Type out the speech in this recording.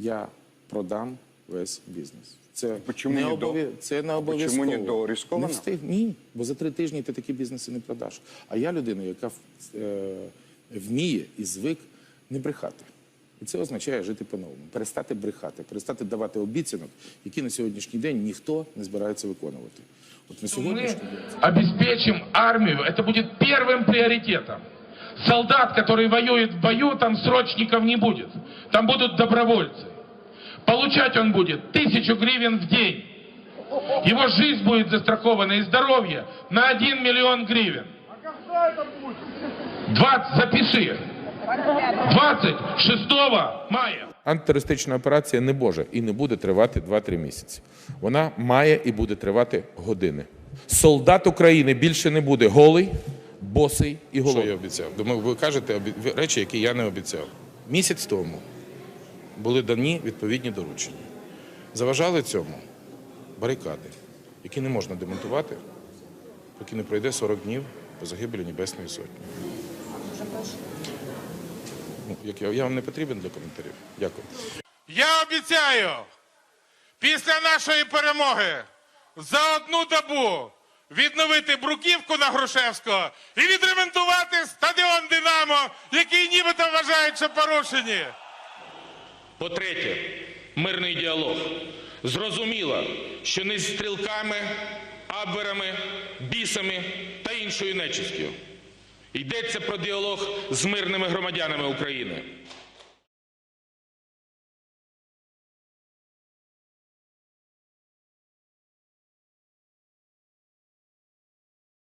я продам весь бізнес. Це Почему не не до? обов'я- Це не обов'язково. не до? Ризиковано? Не встиг. Ні, бо за три тижні ти такі бізнеси не продаш. А я людина, яка е, вміє і звик не брехати. І це означає жити по-новому, перестати брехати, перестати давати обіцянок, які на сьогоднішній день ніхто не збирається виконувати. От на Мы сьогоднішній день обеспечим армию. Это будет первым приоритетом. Солдат, который воюет в бою, там срочников не будет. Там будут добровольцы. Получать он будет тысячу гривен в день. Его жизнь будет застрахована и здоровье на 1 миллион гривен. 20, запиши. 26 мая. Антитерористична операція не може і не буде тривати 2-3 місяці. Вона має і буде тривати години. Солдат України більше не буде голий, босий і Що я обіцяв? Думаю, ви кажете речі, які я не обіцяв. Місяць тому були дані відповідні доручення. Заважали цьому барикади, які не можна демонтувати, поки не пройде 40 днів по загибелі Небесної Сотні. Ну, як я, я вам не потрібен для коментарів. Дякую. Я обіцяю після нашої перемоги за одну добу відновити бруківку на Грушевського і відремонтувати стадіон Динамо, який нібито вважають, що порушені. По-третє, мирний діалог. Зрозуміло, що не з стрілками, абверами, бісами та іншою нечистю. Йдеться про діалог з мирними громадянами України.